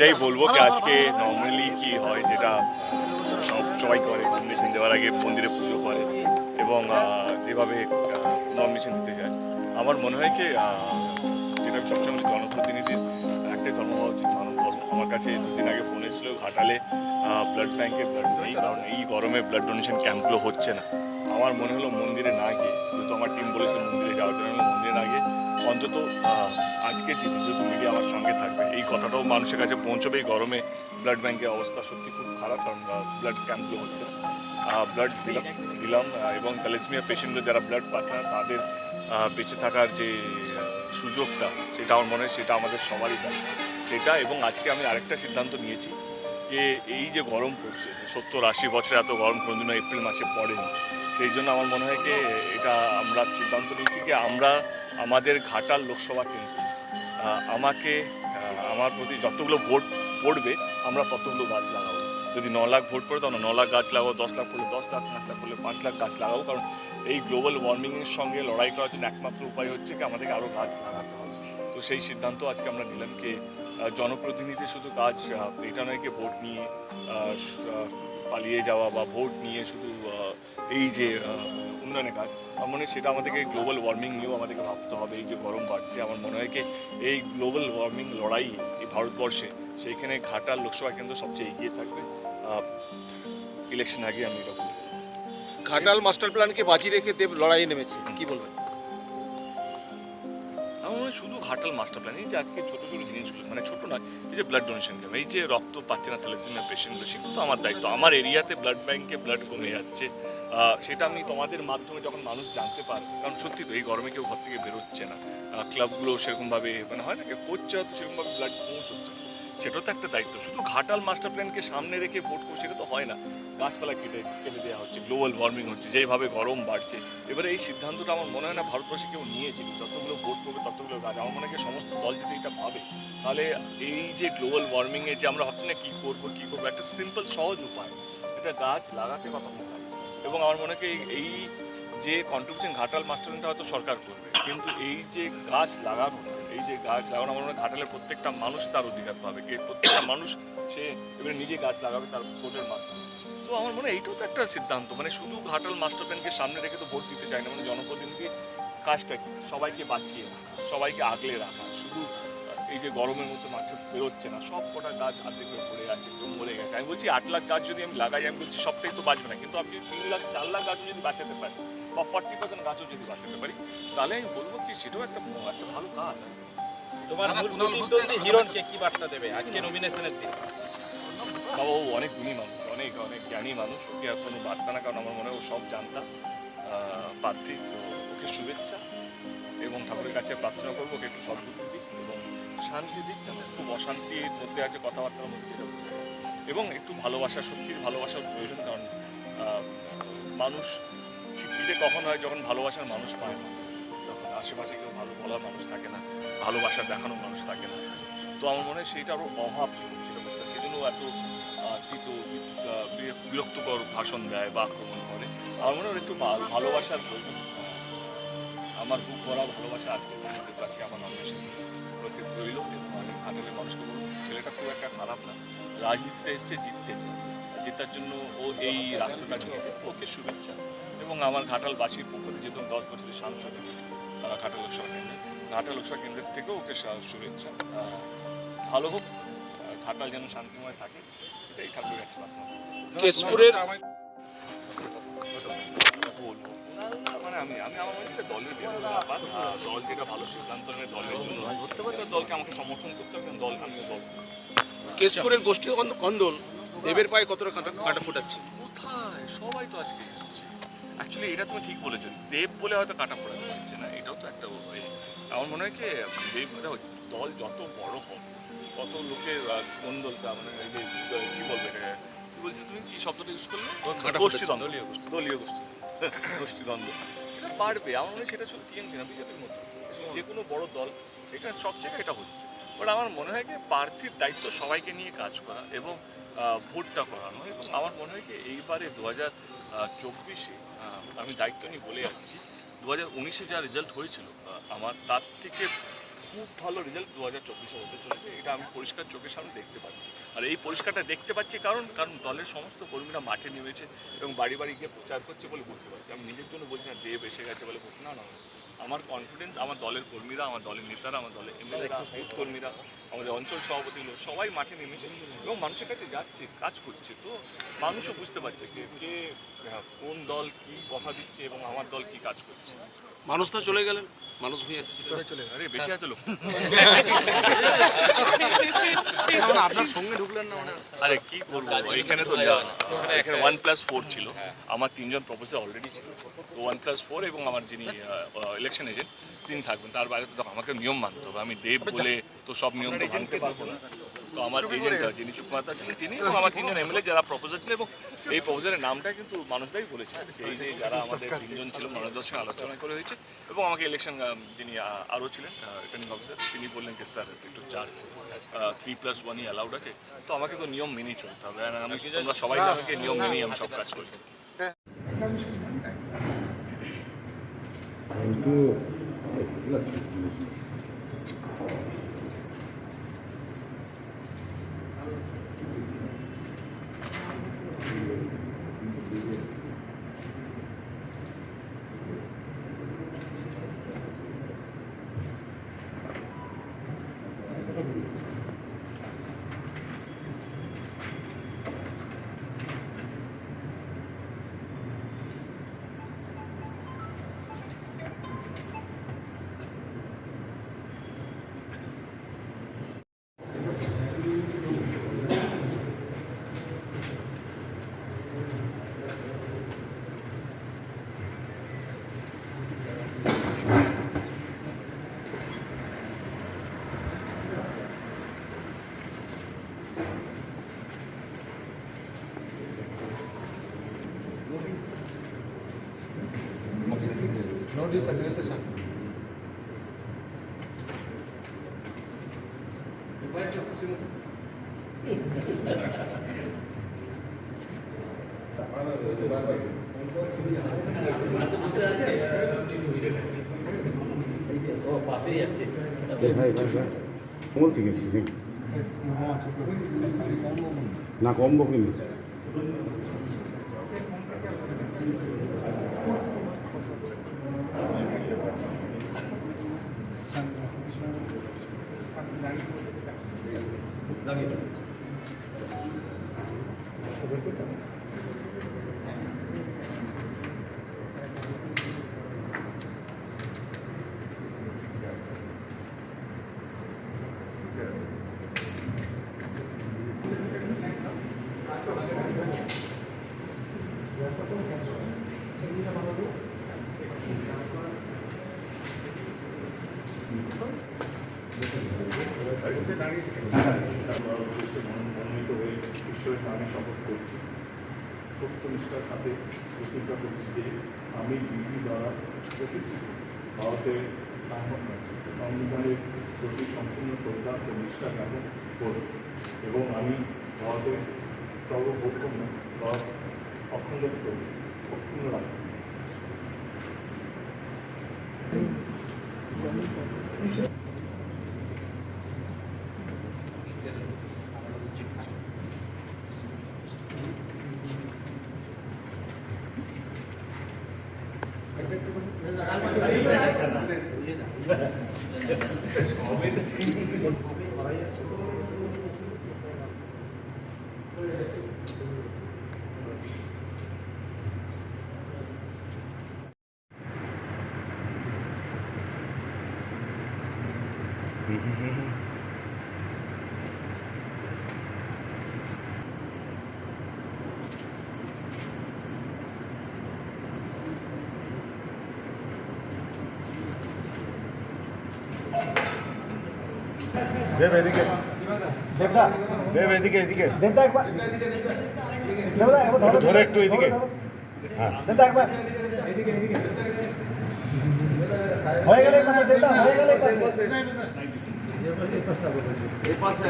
এটাই বলব কি আজকে নর্মালি কি হয় যেটা সব সবাই করে নমিনেশন দেওয়ার আগে মন্দিরে পুজো করে এবং যেভাবে নমিনেশন দিতে যায়। আমার মনে হয় কি যেটা সবসময় জনপ্রতিনিধির একটাই ধর্ম হওয়া উচিত, মানব ধর্ম। আমার কাছে দুদিন আগে ফোন এসেছিল ঘাটালে ব্লাড ব্যাঙ্কে ব্লাড নেই কারণ এই গরমে ব্লাড ডোনেশন ক্যাম্পগুলো হচ্ছে না। আমার মনে হলো মন্দিরে না গিয়ে, যেহেতু আমার টিম বলেছিল মন্দিরে যাওয়ার জন্য, মন্দিরে না গিয়ে অন্তত আজকে যেহেতু মিডিয়া আমার সঙ্গে এই কথাটাও মানুষের কাছে পৌঁছবে এই গরমে ব্লাড ব্যাঙ্কের অবস্থা সত্যি খুব খারাপ, কারণ ব্লাড ক্যাম্পগুলো হচ্ছে ব্লাড দিলাম দিলাম এবং থ্যালাসেমিয়া পেশেন্টরা যারা ব্লাড পাচ্ছে তাদের বেঁচে থাকার যে সুযোগটা, সেটা আমার মনে হয় সেটা আমাদের সবারই দায় সেটা এবং আজকে আমি আরেকটা সিদ্ধান্ত নিয়েছি যে, এই যে গরম পড়ছে, সত্তর আশি বছরে এত গরম কোনোদিনও এপ্রিল মাসে পড়েনি। সেই জন্য আমার মনে হয় কি, এটা আমরা সিদ্ধান্ত নিয়েছি কি, আমরা আমাদের ঘাটাল লোকসভা কেন্দ্র আমাকে আমার প্রতি যতগুলো ভোট পড়বে, আমরা ততগুলো গাছ লাগাবো। যদি ন লাখ ভোট পড়ে, তাহলে ন লাখ গাছ লাগাবো দশ লাখ পড়লে দশ লাখ, পাঁচ লাখ পড়লে পাঁচ লাখ গাছ লাগাবো কারণ এই গ্লোবাল ওয়ার্মিংয়ের সঙ্গে লড়াই করার জন্য একমাত্র উপায় হচ্ছে কি, আমাদেরকে আরও গাছ লাগাতে হবে। তো সেই সিদ্ধান্ত আজকে আমরা নিলাম কি জনপ্রতিনিধি শুধু কাজ এটা নয় কি, ভোট নিয়ে পালিয়ে যাওয়া বা ভোট নিয়ে শুধু এই যে উন্নয়নের কাজ। আমার মনে হয় সেটা আমাদেরকে গ্লোবাল ওয়ার্মিং নিয়েও আমাদেরকে ভাবতে হবে। এই যে গরম বাড়ছে, আমার মনে হয় কি এই গ্লোবাল ওয়ার্মিং লড়াই এই ভারতবর্ষে, সেইখানে ঘাটাল লোকসভা কেন্দ্র সবচেয়ে এগিয়ে থাকবে। ইলেকশন আগে আমি এটা বলি ঘাটাল মাস্টার প্ল্যানকে বাজি রেখে দেব, লড়াইয়ে নেমেছে। কি বলবেন? হয় শুধু ঘাটাল মাস্টার প্ল্যান এই যে আজকে ছোটো ছোটো জিনিসগুলো মানে ছোটো নয়, এই যে ব্লাড ডোনেশন ক্যাম্প এই যে রক্ত পাচ্ছে না থ্যালাসেমিয়া পেশেন্টগুলো সেগুলো তো আমার দায়িত্ব। আমার এরিয়াতে ব্লাড ব্যাঙ্কে ব্লাড কমে যাচ্ছে। সেটা আমি তোমাদের মাধ্যমে যখন মানুষ জানতে পারবে, কারণ সত্যি তো এই গরমে কেউ ঘর থেকে বেরোচ্ছে না। ক্লাবগুলো সেরকমভাবে মানে হয় না, কেউ করছে হয়তো সেরকমভাবে ব্লাড পৌঁছচ্ছে না। সেটাও তো একটা দায়িত্ব। শুধু ঘাটাল মাস্টার প্ল্যানকে সামনে রেখে ভোট করছে সেটা তো হয় না। গাছপালা কেটে কেটে দেওয়া হচ্ছে গ্লোবাল ওয়ার্মিং হচ্ছে, যেভাবে গরম বাড়ছে। এবারে এই সিদ্ধান্তটা আমার মনে হয় না ভারতবর্ষে কেউ নিয়েছে। যতগুলো ভোট করবে, ততগুলো গাছ। আমার মনে হয় সমস্ত দল যদি এটা ভাবে, তাহলে এই যে গ্লোবাল ওয়ার্মিংয়ে যে আমরা ভাবছি না কী করব কী করব, একটা সিম্পল সহজ উপায়। এটা গাছ লাগাতে কত মজা এবং আমার মনে হয় এই- যে কন্ট্রিবিউশন ঘাটাল মাস্টার মাস্টারটা হয়তো সরকার করবে। কিন্তু এই যে গাছ লাগানো এই যে গাছ লাগানো, আমার মনে হয় ঘাটালের প্রত্যেকটা মানুষ তার অধিকার পাবে। কি প্রত্যেকটা মানুষ, সে এবারে নিজে গাছ লাগাবে তার ভোটের মাধ্যমে। তো আমার মনে হয় এইটাও তো একটা সিদ্ধান্ত। মানে শুধু ঘাটাল মাস্টার প্ল্যানকে সামনে রেখে তো ভোট দিতে চায় না। মানে জনপ্রতিনিধি কাজটা কি? সবাইকে বাঁচিয়ে সবাইকে আগলে রাখা। শুধু এই যে গরমের মধ্যে মাঠে বেরোচ্ছে না, সব কটা গাছ আর্ধেক হয়ে পড়ে আছে একটু মরে গেছে। আমি বলছি আট লাখ গাছ যদি আমি লাগাই, আমি বলছি সবটাই তো বাঁচবে না। কিন্তু আপনি তিন লাখ, চার লাখ গাছও যদি বাঁচাতে পারি বা ফর্টি পার্সেন্ট গাছও যদি বাঁচাতে পারি তাহলে আমি বলব কি সেটাও একটা একটা ভালো কাজ। তোমার মূল প্রতিদ্বন্দ্বী হিরণকে কি বার্তা দেবে আজকে নমিনেশনের দিন? বাবা ও অনেক গুণী মানুষ অনেক অনেক জ্ঞানী মানুষ ওকে আর কোনো বার্তা না কারণ আমার মনে হয় ও সব জানতা। আহ, প্রার্থী তো ওকে শুভেচ্ছা এবং ঠাকুরের কাছে প্রার্থনা করব ওকে একটু সদ্বুদ্ধি দিক এবং শান্তি দিক খুব অশান্তির মধ্যে আছে কথাবার্তার মধ্যে। এবং একটু ভালোবাসা সত্যির ভালোবাসার প্রয়োজন কারণ মানুষ খিটখিটে কখন হয় যখন ভালোবাসার মানুষ পায় না। যখন আশেপাশে কেউ ভালো বলার মানুষ থাকে না, ভালোবাসা দেখানোর মানুষ থাকে না। তো আমার মনে হয় সেইটারও অভাব সেটা বুঝতে পারছি। সেজন্য এত তিত বিরক্তকর ভাষণ দেয় বা আক্রমণ করে। আমার মনে হয় একটু ভালোবাসার প্রয়োজন আমার বুক ভরা ভালোবাসা আজকে তোমাদের আজকে আমার নমিনেশন ওকে রইল এবং আমি ঘাটালের মানুষকে বলব ছেলেটা খুব একটা খারাপ না। রাজনীতিতে এসছে, জিততে চায়। জেতার জন্য ও এই রাস্তাটা নিয়েছে। ওকে শুভেচ্ছা। এবং আমার ঘাটালবাসীর পক্ষ থেকে যেহেতু আমি দশ বছরের সাংসদ আহ, ঘাটাল লোকসভা কেন্দ্রে। ঘাটাল লোকসভা কেন্দ্রের থেকেও ওকে শুভেচ্ছা। ভালো হোক। ঘাটাল যেন শান্তিময় থাকে এটাই ঠাকুরের কাছে প্রার্থনা। কেশপুরের মানে আমি আমি আমার মনে দলের ব্যাপার দল যেটা ভালো সিদ্ধান্ত নেবে দলের জন্য দলকে আমাকে সমর্থন করতে হবে দল দল কেশপুরের গোষ্ঠী কন্দ- কন্দল? দেবের পায়ে কতটা কাঁটা কাঁটা ফুটাচ্ছে? কোথায়? সবাই তো আজকে এসছে। অ্যাকচুয়ালি এটা তুমি ঠিক বলেছ। দেব বলে হয়তো কাটা পড়াতে পারছে না। এটাও তো একটা। আমার মনে হয় কি দেব দেখো, দল যত বড় হোক কত লোকের কোন্দলটা মানে এই যে আহ, কি বলবে? কি বলছো তুমি? কি শব্দটা ইউজ করলে? গোষ্ঠী দ্বন্দ্ব দলীয় গোষ্ঠী। গোষ্ঠী। দ্বন্দ্ব এটা বাড়বে। আমার মনে হয় সেটা শুধু টিএমসি না বিজেপির মধ্যে। যে কোনো বড় দল সেখানে সব জায়গায় এটা হচ্ছে। বাট আমার মনে হয় কি প্রার্থীর দায়িত্ব সবাইকে নিয়ে কাজ করা এবং ভোটটা করানো এবং আমার মনে হয় কি এইবারে দু হাজার চব্বিশে আমি দায়িত্ব নিয়ে বলে যাচ্ছি দু হাজার উনিশে যা রেজাল্ট হয়েছিল আমার তার থেকে খুব ভালো রেজাল্ট দু হাজার চব্বিশে হতে চলেছে, এটা আমি পরিষ্কার চোখের সামনে দেখতে পাচ্ছি। আর এই পরিষ্কারটা দেখতে পাচ্ছি কারণ কারণ দলের সমস্ত কর্মীরা মাঠে নেমেছে এবং বাড়ি বাড়ি গিয়ে প্রচার করছে বলে বলতে পারছি। আমি নিজের জন্য বলছি না দেব এসে গেছে বলে না না। আমার কনফিডেন্স আমার দলের কর্মীরা আমার দলের নেতারা আমার দলের এমএলএরা বুথ কর্মীরা আমাদের অঞ্চল সভাপতিগুলো সবাই মাঠে নেমেছে এবং মানুষের কাছে যাচ্ছে কাজ করছে। তো মানুষও বুঝতে পারছে যে কে কোন দল কি কথা দিচ্ছে এবং আমার দল কি কাজ করছে। মানুষ তো চলে গেলেন মানুষ ভূঁইয়া এসেছিল চলে আরে বেঁচে আছে লোক। আপনার সঙ্গে ঢুকলেন না মানে? আরে কি করব? এখানে তো এখানে। ওয়ান প্লাস ফোর ছিল। আমার তিনজন প্রফেসর অলরেডি ছিল। তো ওয়ান প্লাস ফোর এবং আমার যিনি ইলেকশন এজেন্ট তিনি থাকবেন তার বাইরে তো আমাকে নিয়ম মানতে হবে। আমি দেব বলে তো সব নিয়ম তো মানতে পারব না। তো আমার এজেন্ট যিনি সুকুমাতা ছিলেন তিনি এবং আমার তিনজন এমএলএ যারা প্রপোজার ছিলেন এবং এই প্রপোজারের নামটা কিন্তু মানুষদাই বলেছে। সেই যে যারা আমাদের তিনজন ছিল মানুষদের সঙ্গে আলোচনা করে হয়েছে এবং আমাকে ইলেকশন যিনি আরও ছিলেন রিটার্নিং অফিসার তিনি বললেন যে স্যার একটু চার থ্রি প্লাস ওয়ানই অ্যালাউড আছে। তো আমাকে তো নিয়ম মেনেই চলতে হবে। আর আমি তোমরা সবাই আমাকে নিয়ম মেনেই আমি সব কাজ করি। 気持ちいい。কিন্তু ভাই ভাই ভাই কোমল থেকে এসছি নাকি? না কমবো কিন্তু মনোনীত হয়ে ঈশ্বরের নামে শপথ করছি সত্যনিষ্ঠার সাথে প্রতিজ্ঞা করছি যে আমি বিধি দ্বারা প্রতিষ্ঠিত ভারতের সংবিধানের প্রতি সম্পূর্ণ শ্রদ্ধা ও নিষ্ঠা জ্ঞাপন করব এবং আমি ভারতের সর্বভৌম বা অখণ্ডত্ব অক্ষুণ্ণ রাখব Mm-hmm. দেব এদিকে। দেবদা। দেব এদিকে এদিকে। দেবদা একবার। দেবদা একবার ধরো। ধরে একটু এদিকে। হ্যাঁ। দেবদা একবার। হয়ে গেলে একবার দেবদা হয়ে গেলে এই পাশে।